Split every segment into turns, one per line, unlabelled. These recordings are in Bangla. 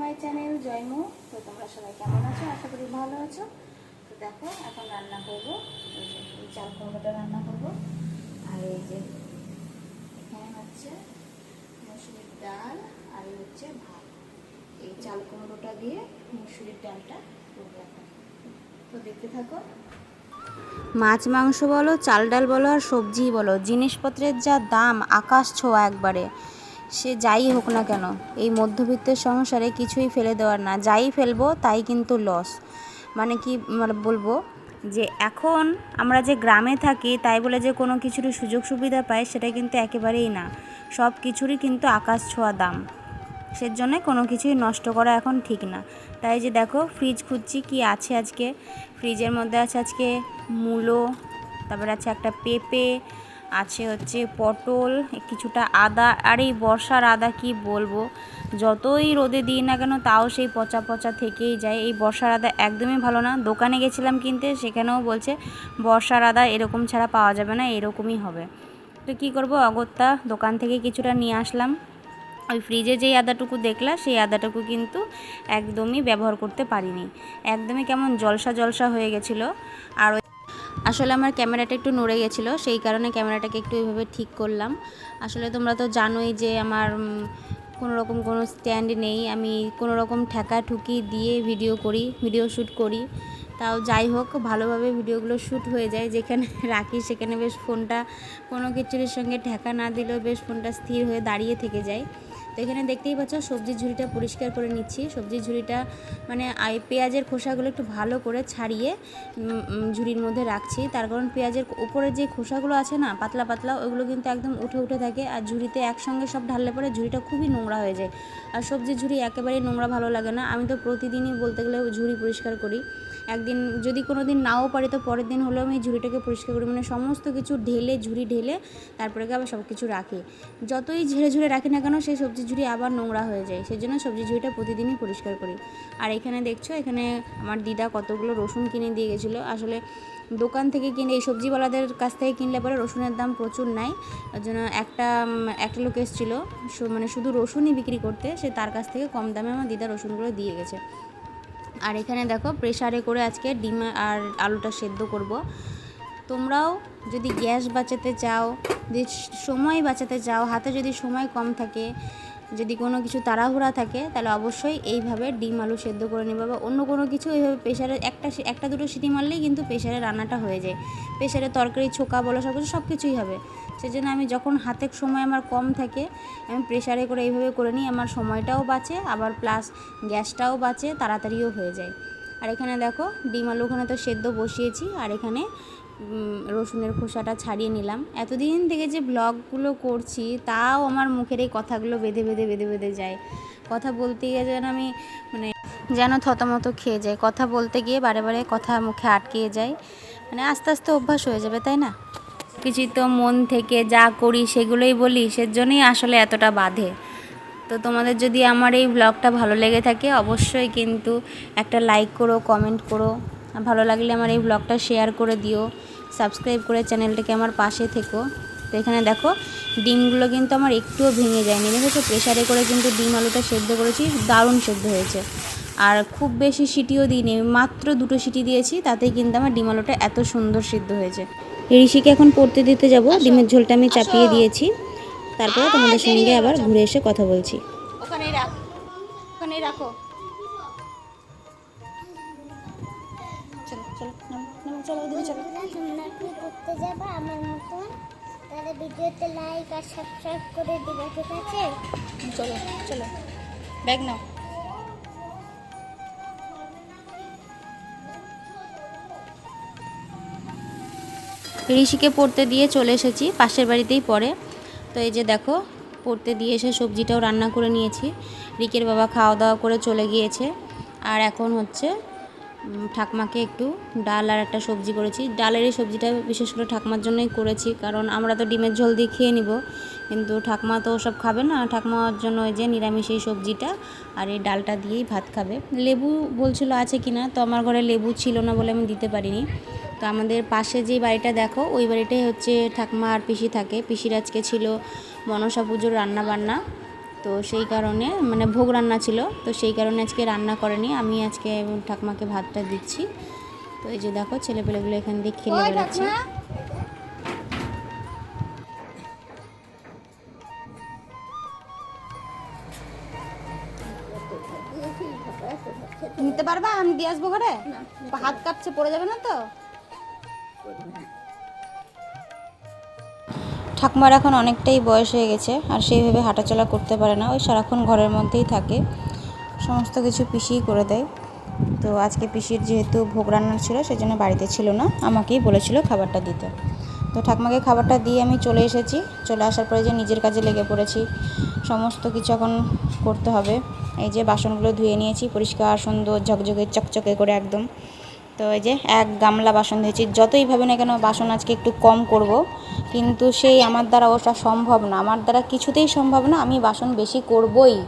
My channel, জয়মু। তো তোমরা সবাই কেমন আছো? আশা করি ভালো আছো। তো দেখো, এখন রান্না করব। এই চাল কুমড়োটা রান্না করব। আর এই যে এখানে হচ্ছে মুসুরির ডাল আর হচ্ছে ভাত। এই চাল কুমড়োটা দিয়ে মুসুরির ডালটা করব তো দেখতে থাকো।
মাছ, মাংস বলো, চাল ডাল বলো আর সবজি বলো। জিনিসপত্রের যা দাম, আকাশ ছোঁয়া একবারে। সে যাই হোক না কেন, এই মধ্যবিত্তের সংসারে কিছুই ফেলে দেওয়ার না। যাই ফেলব, তাই কিন্তু লস মানে কি মানে বলব? যে এখন আমরা যে গ্রামে থাকি, তাই বলে যে কোনো কিছুরই সুযোগ সুবিধা পাই, সেটা কিন্তু একেবারেই না। সব কিছুরই কিন্তু আকাশ ছোঁয়া দাম। সেজন্য কোনো কিছুই নষ্ট করা এখন ঠিক না। তাই যে দেখো ফ্রিজ খুঁজছি, কি আছে আজকে? ফ্রিজের মধ্যে আছে আজকে মূলো, তারপরে আছে একটা পেঁপে আছে হচ্ছে পটল, কিছুটা আদা আর এই বর্ষার আদা কি বলব? যতই রোদে দিই না কেন তাও সেই পচা পচা থেকেই যায়। এই বর্ষার আদা একদমই ভালো না। দোকানে গেছিলাম কিনতে, সেখানেও বলছে বর্ষার আদা এরকম ছাড়া পাওয়া যাবে না, এরকমই হবে। তো কী করব? অগত্যা দোকান থেকে কিছুটা নিয়ে আসলাম। ওই ফ্রিজে যেই আদাটুকু দেখলা সেই আদাটুকু কিন্তু একদমই ব্যবহার করতে পারিনি। একদমই কেমন জলসা জলসা হয়ে গেছিল। আর আসলে আমার ক্যামেরাটা একটু নড়ে গেছিল, সেই কারণে ক্যামেরাটাকে একটু এইভাবে ঠিক করলাম। আসলে তোমরা তো জানোই যে আমার কোনো রকম কোনো স্ট্যান্ড নেই। আমি কোনো রকম ঠেকা ঠুকি দিয়ে ভিডিও করি ভিডিও শ্যুট করি। তাও যাই হোক, ভালোভাবে ভিডিওগুলো শ্যুট হয়ে যায়। যেখানে রাখি, সেখানে বেশ ফোনটা কোনো কিছুর সঙ্গে ঠেকা না দিলেও বেশ ফোনটা স্থির হয়ে দাঁড়িয়ে থেকে যায়। তো এখানে দেখতেই পাচ্ছ, সবজির ঝুড়িটা পরিষ্কার করে নিচ্ছি। সবজির ঝুড়িটা মানে পেঁয়াজের খোসাগুলো একটু ভালো করে ছাড়িয়ে ঝুড়ির মধ্যে রাখছি। তার কারণ পেঁয়াজের উপরে যে খোসাগুলো আছে না, পাতলা পাতলা, ওগুলো কিন্তু একদম উঠে উঠে থাকে। আর ঝুড়িতে একসঙ্গে সব ঢাললে পরে ঝুড়িটা খুবই নোংরা হয়ে যায়। আর সবজির ঝুড়ি একেবারেই নোংরা ভালো লাগে না। আমি তো প্রতিদিনই বলতে গেলে ঝুড়ি পরিষ্কার করি। একদিন যদি কোনো দিন নাও পারি, তো পরের দিন হলেও আমি ঝুড়িটাকে পরিষ্কার করি। মানে সমস্ত কিছু ঢেলে, ঝুড়ি ঢেলে, তারপরে আবার সব কিছু রাখি। যতই ঝেড়ে ঝুড়ে রাখি না কেন, সেই সবজি ঝুড়ি আবার নোংরা হয়ে যায় সেই জন্য সবজি ঝুড়িটা প্রতিদিনই পরিষ্কার করি। আর এখানে দেখছ, এখানে আমার দিদা কতগুলো রসুন কিনে দিয়ে গেছিল। আসলে দোকান থেকে কিনে, এই সবজিওয়ালাদের কাছ থেকে কিনলে পরে রসুনের দাম প্রচুর নাই। ওর জন্য একটা একটা লোক এসেছিল মানে শুধু রসুনই বিক্রি করতে, সে তার কাছ থেকে কম দামে আমার দিদা রসুনগুলো দিয়ে গেছে। আর এখানে দেখো প্রেশারে করে আজকে ডিম আর আলুটা সেদ্ধ করব। তোমরাও যদি গ্যাস বাঁচাতে চাও, যদি সময় বাঁচাতে চাও, হাতে যদি সময় কম থাকে যদি কোনো কিছু তাড়াহুড়া থাকে, তাহলে অবশ্যই এইভাবে ডিম আলু সেদ্ধ করে নেবে বা অন্য কোনো কিছু এইভাবে প্রেশারে একটা একটা দুটো সিটি মারলেই কিন্তু প্রেশারে রান্নাটা হয়ে যায়। প্রেশারে তরকারি, ছোকা, বলো সব কিছু সব কিছুই হবে। সেজন্য আমি যখন হাতে সময় আমার কম থাকে, আমি প্রেশারে করে এইভাবে করে নিই, আমার সময়টাও বাঁচে, আবার প্লাস গ্যাসটাও বাঁচে, তাড়াতাড়িও হয়ে যায়। আর এখানে দেখো, ডিম আলু ওখানে তো সেদ্ধ বসিয়েছি, আর এখানে রসুনের খোসাটা ছাড়িয়ে নিলাম। এতদিন থেকে যে ব্লগগুলো করছি, তাও আমার মুখের এই কথাগুলো বেঁধে বেঁধে বেঁধে বেঁধে যায়। কথা বলতে গিয়ে যেন আমি মানে যেন থতমতো খেয়ে যায় কথা বলতে গিয়ে বারে বারে কথা মুখে আটকিয়ে যায় মানে আস্তে আস্তে অভ্যাস হয়ে যাবে, তাই না? কিছুই তো মন থেকে যা করি সেগুলোই বলি, সেজন্যই আসলে এতটা বাধে। তো তোমাদের যদি আমার এই ব্লগটা ভালো লেগে থাকে, অবশ্যই কিন্তু একটা লাইক করো কমেন্ট করো। ভালো লাগলে আমার এই ব্লগটা শেয়ার করে দিও। সাবস্ক্রাইব করে চ্যানেলটাকে আমার পাশে থেকো। তো এখানে দেখো ডিমগুলো কিন্তু আমার একটুও ভেঙে যায়নি। দেখেছ? প্রেশারে করে কিন্তু ডিম আলুটা সেদ্ধ করেছি দারুণ সেদ্ধ হয়েছে। আর খুব বেশি সিটিও দিইনি মাত্র দুটো সিটি দিয়েছি তাতেই কিন্তু আমার ডিম আলুটা এত সুন্দর সিদ্ধ হয়েছে। ঋষিকে এখন পড়তে দিতে যাব ডিমের ঝোলটা আমি চাপিয়ে দিয়েছি। তারপরে তোমাদের সঙ্গে আবার ঘুরে এসে কথা বলছি।
রাখ চলো চলো চলো ওদিকে চলো।
বন্ধুরা তোমরা কি করতে যাবে আমার মতন? তাহলে ভিডিওতে লাইক আর সাবস্ক্রাইব করে দিবে ঠিক আছে?
চলো চলো। ব্যাগ নাও।
ঋষিকে পড়তে দিয়ে চলে এসেছি পাশের বাড়িতেই পড়ে। তো এই যে দেখো পড়তে দিয়ে এসে সবজিটাও রান্না করে নিয়েছি। রিকের বাবা খাওয়া দাওয়া করে চলে গিয়েছে। আর এখন হচ্ছে ঠাকমাকে একটু ডাল আর একটা সবজি করেছি। ডালের এই সবজিটা বিশেষ করে ঠাকমার জন্যই করেছি, কারণ আমরা তো ডিমের ঝোল দিয়ে খেয়ে নিব, কিন্তু ঠাকমা তো ওসব খাবে না। ঠাকমার জন্য ওই যে নিরামিষ এই সবজিটা আর এই ডালটা দিয়েই ভাত খাবে। লেবু বলছিল আছে কি না তো আমার ঘরে লেবু ছিল না বলে আমি দিতে পারিনি। তো আমাদের পাশে যে বাড়িটা দেখো, ওই বাড়িটাই হচ্ছে ঠাকমা আর পিসি থাকে। পিসির আজকে ছিল মনসা পুজোর রান্না বান্না তো সেই কারণে মানে ভোগ রান্না ছিল তো সেই কারণে আজকে রান্না করেনি। আমি আজকে ঠাকুমাকে ভাতটা দিচ্ছি। তো এই যে দেখো ছেলেপেলেগুলো এখান দিয়ে খেলে বেড়াচ্ছে। নিতে পারবা? আমি দিয়ে আসব ঘরে? হাত কাঁপছে পড়ে যাবে না তো? ঠাকুমার এখন অনেকটাই বয়স হয়ে গেছে, আর সেইভাবে হাঁটাচলা করতে পারে না। ওই সারাক্ষণ ঘরের মধ্যেই থাকে। সমস্ত কিছু পিসিই করে দেয়। তো আজকে পিসির যেহেতু ভোগ রান্নার ছিল, সেজন্য বাড়িতে ছিল না। আমাকেই বলেছিল খাবারটা দিতে। তো ঠাকুমাকে খাবারটা দিয়ে আমি চলে এসেছি। চলে আসার পরে যে নিজের কাজে লেগে পড়েছি, সমস্ত কিছু এখন করতে হবে। এই যে বাসনগুলো ধুয়ে নিয়েছি, পরিষ্কার, সুন্দর, ঝকঝকে, চকচকে করে একদম। তো এই যে এক গামলা বাসন ধুয়েছি। যতই ভাবে না কেন বাসন আজকে একটু কম করব। কিন্তু সেই আমার দ্বারা ওটা সম্ভব না। আমার দ্বারা কিছুতেই সম্ভব না। আমি বাসন বেশি করবই।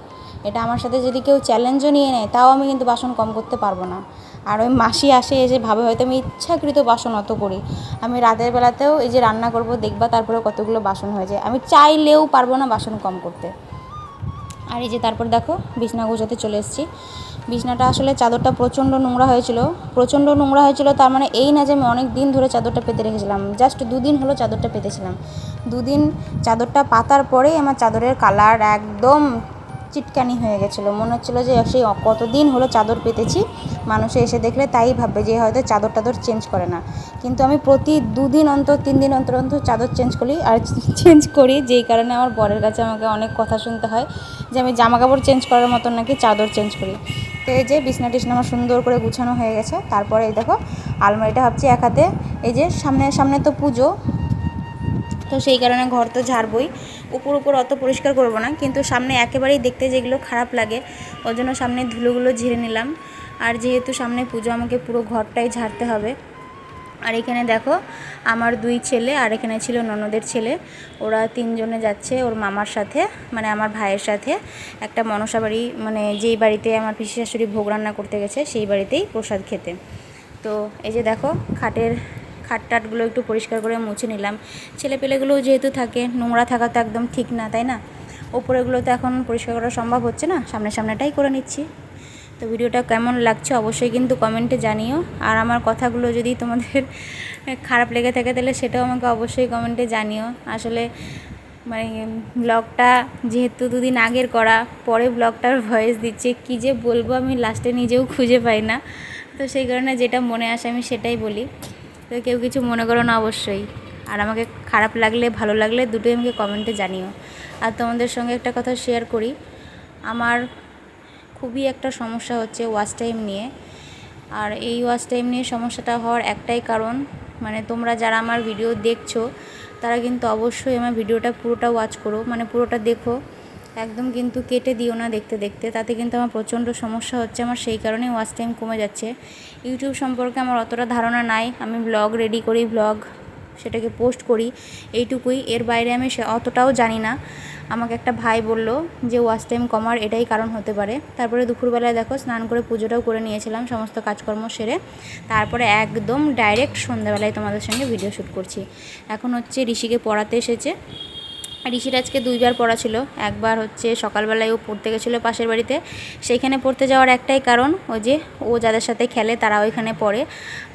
এটা আমার সাথে যদি কেউ চ্যালেঞ্জও নিয়ে নেয়, তাও আমি কিন্তু বাসন কম করতে পারব না। আর ওই মাসি আসে এসে ভাবে হয়তো আমি ইচ্ছাকৃত বাসন অত করি। আমি রাতের বেলাতেও এই যে রান্না করব, দেখবা তারপরে কতগুলো বাসন হয়ে যায়। আমি চাইলেও পারব না বাসন কম করতে। আর এই যে তারপর দেখো, বিছনা গোছাতে চলে এসেছি। বিছনাটা আসলে চাদরটা প্রচণ্ড নোংরা হয়েছিল। প্রচণ্ড নোংরা হয়েছিল, তার মানে এই না যে আমি অনেক দিন ধরে চাদরটা পেতে রেখেছিলাম। জাস্ট দুদিন হলো চাদরটা পেতেছিলাম। দুদিন চাদরটা পাতার পরেই আমার চাদরের কালার একদম চিটকানি হয়ে গেছিল। মনে হচ্ছিল যে সেই কতদিন হলো চাদর পেতেছি, মানুষে এসে দেখলে তাই ভাববে যে হয়তো চাদর টাদর চেঞ্জ করে না। কিন্তু আমি প্রতি দুদিন অন্তর, তিন দিন অন্তর অন্তর চাদর চেঞ্জ করি আর চেঞ্জ করি, যেই কারণে আমার বরের কাছে আমাকে অনেক কথা শুনতে হয় যে আমি জামা কাপড় চেঞ্জ করার মতন নাকি চাদর চেঞ্জ করি। তো এই যে বিছনা টিছনা আমার সুন্দর করে গুছানো হয়ে গেছে। তারপরে এই দেখো, আলমারিটা ভাবছি এক হাতে, এই যে সামনে সামনে তো পুজো, তো সেই কারণে ঘর তো ঝাড়বই। উপর উপর অত পরিষ্কার করব না, কিন্তু সামনে একেবারেই দেখতে যেগুলো খারাপ লাগে ওই জন্য সামনে ধুলোগুলো ঝেড়ে নিলাম। আর যেহেতু সামনে পুজো, আমাকে পুরো ঘরটাই ঝাড়তে হবে। আর এখানে দেখো, আমার দুই ছেলে আর এখানে ছিল ননদের ছেলে। ওরা তিনজনে যাচ্ছে ওর মামার সাথে মানে আমার ভাইয়ের সাথে। একটা মনসা বাড়ি মানে যেই বাড়িতে আমার পিসি শাশুড়ি ভোগ রান্না করতে গেছে, সেই বাড়িতেই প্রসাদ খেতে। তো এই যে দেখো, খাটের, খাট টাটগুলো একটু পরিষ্কার করে মুছে নিলাম। ছেলেপেলেগুলোও যেহেতু থাকে, নোংরা থাকা তো একদম ঠিক না, তাই না? ওপরেগুলো তো এখন পরিষ্কার করা সম্ভব হচ্ছে না সামনে সামনেটাই করে নিচ্ছি। তো ভিডিওটা কেমন লাগছে অবশ্যই কিন্তু কমেন্টে জানিও। আর আমার কথাগুলো যদি তোমাদের খারাপ লেগে থাকে তাহলে সেটাও আমাকে অবশ্যই কমেন্টে জানিও। আসলে মানে ব্লগটা যেহেতু দুদিন আগের করা, পরে ব্লগটার ভয়েস দিচ্ছে, কী যে বলব আমি লাস্টে নিজেও খুঁজে পাই না। তো সেই কারণে যেটা মনে আসে আমি সেটাই বলি। তো কেউ কিছু মনে করো না অবশ্যই। আর আমাকে খারাপ লাগলে, ভালো লাগলে দুটোই আমাকে কমেন্টে জানিও। আর তোমাদের সঙ্গে একটা কথা শেয়ার করি। আমার খুবই একটা সমস্যা হচ্ছে ওয়াচ টাইম নিয়ে। আর এই ওয়াচ টাইম নিয়ে সমস্যাটা হওয়ার একটাই কারণ মানে তোমরা যারা আমার ভিডিও দেখছ, তারা কিন্তু অবশ্যই আমার ভিডিওটা পুরোটা ওয়াচ করো মানে পুরোটা দেখো। একদম কিন্তু কেটে দিও না দেখতে দেখতে, তাতে কিন্তু আমার প্রচণ্ড সমস্যা হচ্ছে, আমার সেই কারণেই ওয়াচ টাইম কমে যাচ্ছে। ইউটিউব সম্পর্কে আমার অতটা ধারণা নাই, আমি ব্লগ রেডি করি, ব্লগ সেটাকে পোস্ট করি, এইটুকুই। এর বাইরে আমি সে অতটাও জানি না। আমাকে একটা ভাই বলল যে, ওয়াশ টাইম কমার এটাই কারণ হতে পারে। তারপরে দুপুরবেলায় দেখো স্নান করে পুজোটাও করে নিয়েছিলাম সমস্ত কাজকর্ম সেরে। তারপরে একদম ডাইরেক্ট সন্ধ্যাবেলায় তোমাদের সঙ্গে ভিডিও শ্যুট করছি। এখন হচ্ছে ঋষিকে পড়াতে এসেছে। আর ঋষির আজকে দুইবার পড়া ছিল। একবার হচ্ছে সকালবেলায় ও পড়তে গেছিল পাশের বাড়িতে। সেইখানে পড়তে যাওয়ার একটাই কারণ ও যে ও যাদের সাথে খেলে তারা ওইখানে পড়ে।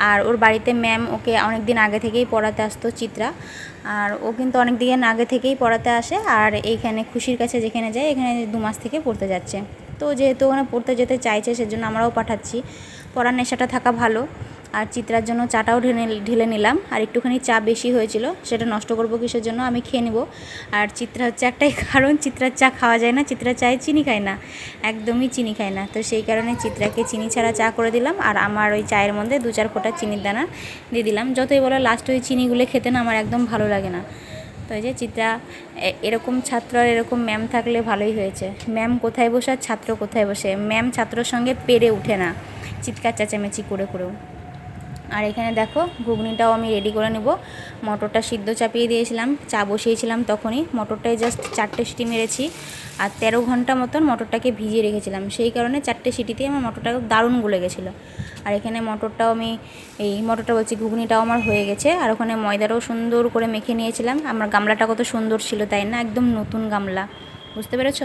আর ওর বাড়িতে ম্যাম ওকে অনেক দিন আগে থেকেই পড়াতে আসতো চিত্রা। আর ও কিন্তু অনেক দিন আগে থেকেই পড়াতে আসে। আর এইখানে খুশির কাছে যেখানে যায়, এখানে দু মাস থেকে পড়তে যাচ্ছে। তো যেহেতু ওখানে পড়তে যেতে চাইছে, সেজন্য আমরাও পাঠাচ্ছি। পড়ার নেশাটা থাকা ভালো। আর চিত্রার জন্য চাটাও ঢেলে ঢেলে নিলাম। আর একটুখানি চা বেশি হয়েছিল, সেটা নষ্ট করব কিসের জন্য আমি খেয়ে নেব। আর চিত্রা হচ্ছে একটাই কারণ, চিত্রার চা খাওয়া যায় না, চিত্রা চায়ে চিনি খায় না, একদমই চিনি খায় না। তো সেই কারণে চিত্রাকে চিনি ছাড়া চা করে দিলাম, আর আমার ওই চায়ের মধ্যে দু চার ফোঁটা চিনির দানা দিয়ে দিলাম। যতই বলো লাস্ট ওই চিনিগুলো খেতে না আমার একদম ভালো লাগে না। তো যে চিত্রা এরকম ছাত্র আর এরকম ম্যাম থাকলে ভালোই হয়েছে। ম্যাম কোথায় বসে আর ছাত্র কোথায় বসে? ম্যাম ছাত্রর সঙ্গে পেরে ওঠে না, চিৎকার চেঁচামেচি করে করেও। আর এখানে দেখো ঘুগনিটাও আমি রেডি করে নেব। মটরটা সিদ্ধ চাপিয়ে দিয়েছিলাম, চা বসিয়েছিলাম তখনই। মটরটায় জাস্ট চারটে সিটি মেরেছি আর তেরো ঘণ্টা মতন মটরটাকে ভিজিয়ে রেখেছিলাম। সেই কারণে চারটে সিটিতে আমার মটরটা দারুণ গলে গেছিল। আর এখানে মটরটাও আমি, এই মটরটা বলছি ঘুগনিটাও আমার হয়ে গেছে। আর ওখানে ময়দাটাও সুন্দর করে মেখে নিয়েছিলাম। আমার গামলাটা কত সুন্দর ছিল তাই না? একদম নতুন গামলা। বুঝতে পেরেছ?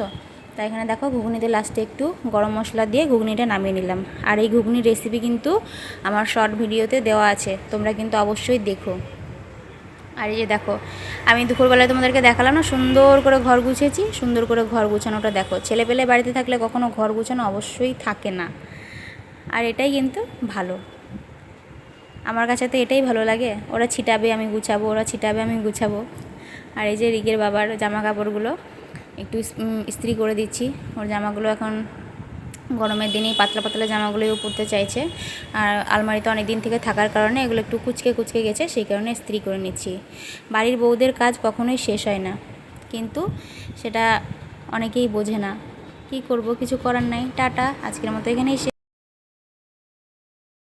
তাই এখানে দেখো ঘুগনিতে লাস্টে একটু গরম মশলা দিয়ে ঘুগনিটা নামিয়ে নিলাম। আর এই ঘুগনির রেসিপি কিন্তু আমার শর্ট ভিডিওতে দেওয়া আছে, তোমরা কিন্তু অবশ্যই দেখো। আর এই যে দেখো, আমি দুপুরবেলায় তোমাদেরকে দেখালাম না, সুন্দর করে ঘর গুছিয়েছি সুন্দর করে ঘর গুছানোটা দেখো। ছেলে পেলে বাড়িতে থাকলে কখনো ঘর গুছানো অবশ্যই থাকে না। আর এটাই কিন্তু ভালো। আমার কাছে তো এটাই ভালো লাগে, ওরা ছিটাবে আমি গুছাবো, ওরা ছিটাবে আমি গুছাবো। আর এই যে রিগের বাবার জামা কাপড়গুলো একটু ইস- ইস্ত্রি করে দিচ্ছি। ওর জামাগুলো এখন গরমের দিনেই পাতলা পাতলা জামাগুলোই পরতে চাইছে। আর আলমারিতে অনেক দিন থেকে থাকার কারণে এগুলো একটু কুচকে কুচকে গেছে, সেই কারণে ইস্ত্রি করে নিচ্ছি। বাড়ির বউদের কাজ কখনোই শেষ হয় না। কিন্তু সেটা অনেকেই বোঝে না। কি করব, কিছু করার নাই। টাটা, আজকের মতো এখানেই